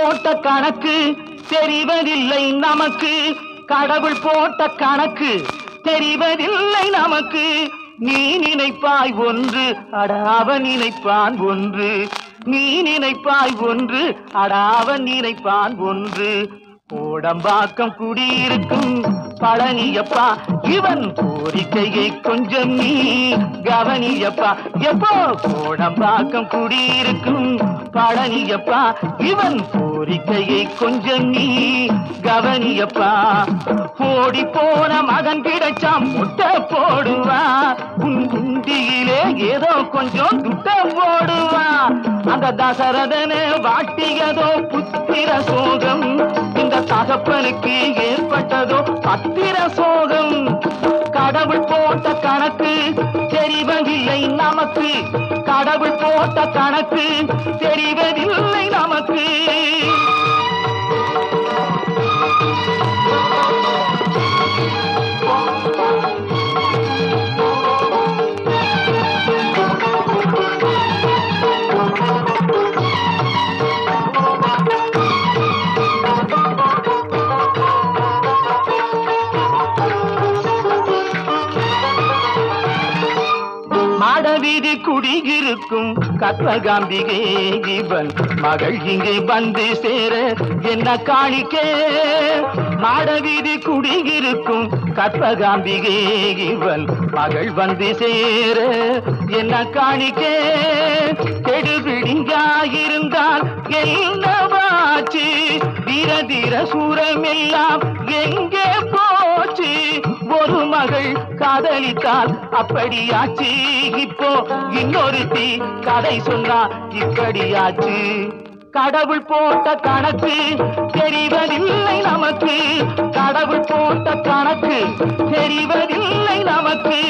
போட்ட கணக்கு தெரிவதில்லை நமக்கு. கடவுள் போட்ட கணக்கு தெரிவதில்லை நமக்கு. நீ நினைப்பாய் ஒன்று அடாவ நினைப்பான் ஒன்று. நீ நினைப்பாய் ஒன்று அடாவ நினைப்பான் ஒன்று. கோடம்பாக்கம் குடியிருக்கும் பழனியப்பா இவன் கோரிக்கையை கொஞ்சம் நீ கவனியப்பா. எப்போ கோடம்பாக்கம் குடியிருக்கும் பழனியப்பா இவன் கோரிக்கையை கொஞ்சம் நீ கவனியப்பா. ஓடி போன மகன் கிடைச்சாம் முட்டை போடுவா. உன் குண்டியிலே ஏதோ கொஞ்சம் துட்ட போடுவா. அந்த தசரதனை வாட்டியதோ புத்திர சோகம். இந்த தகப்பனுக்கு ஏற்பட்டதோ பத்திர சோகம். கடவுள் போட்ட கணக்கு தெரிவதில்லை நமக்கு. கடவுள் போட்ட கணக்கு தெரிவதில்லை நமக்கு. পথে மாடவீதி குடியிருக்கும் கற்பகாம்பிகே இவன். மகள் இங்கே வந்து சேர என்ன காணிக்கே? மாடவீதி குடியிருக்கும் கற்பகாம்பிகே இவன். மகள் வந்து சேர என்ன காணிக்கே? கெடுபிடிங்காயிருந்தால் என்ன வாச்சு? தீர தீர சூரமெல்லாம் எங்கே ஒரு மகள் காதலித்தால் அப்படியாச்சு? இப்போ இன்னொருத்தி கதை சொன்னா இப்படியாச்சு? கடவுள் போட்ட கணக்கு தெரிவதில்லை நமக்கு. கடவுள் போட்ட கணக்கு தெரிவதில்லை நமக்கு.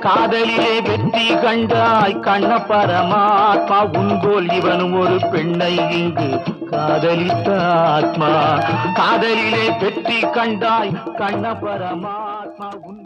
காதலிலே வெற்றி கண்டாய் கண்ண பரமாத்மா உன்போல் இவனும் ஒரு பெண்ணை இங்கு காதலித்த ஆத்மா. காதலிலே வெற்றி கண்டாய் கண்ண பரமா பரமாத்மா உன்